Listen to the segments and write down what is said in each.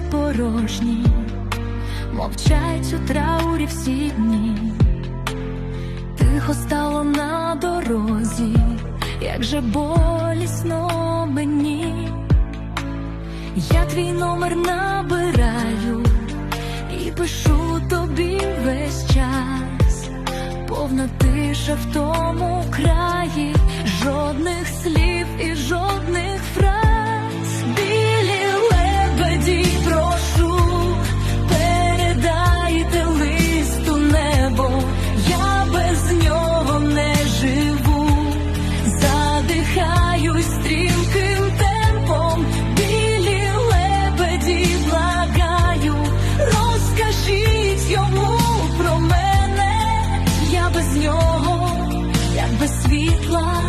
порожні, мовчать у траурі всі дні, тихо стало на дорозі, як же болісно мені, я твій номер набираю і пишу тобі весь час, повна тиша в тому краї, світла,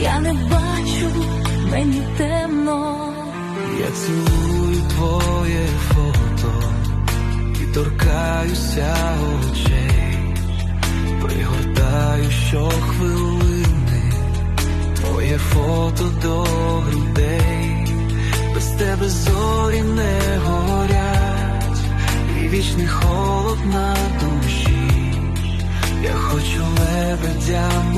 я не бачу, мені темно. Я цілую твоє фото і торкаюся очей, пригортаю щохвилини, твоє фото до грудей, без тебе зорі не горять, і вічний холод на душі. Я хочу лебедями лист,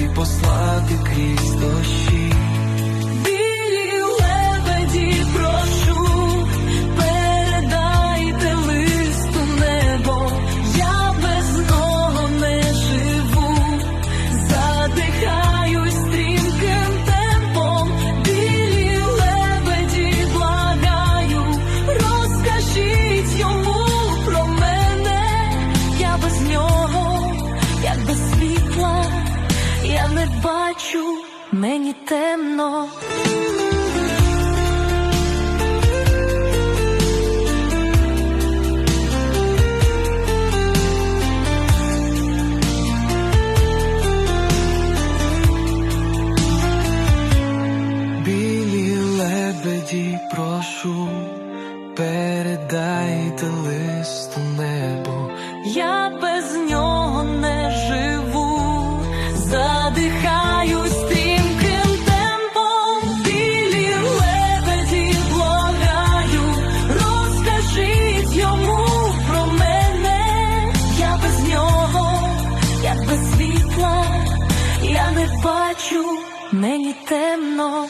тобі послати крізь дощі. Не бачу, мені темно. Білі лебеді, прошу, передайте лист не бачу, мені темно.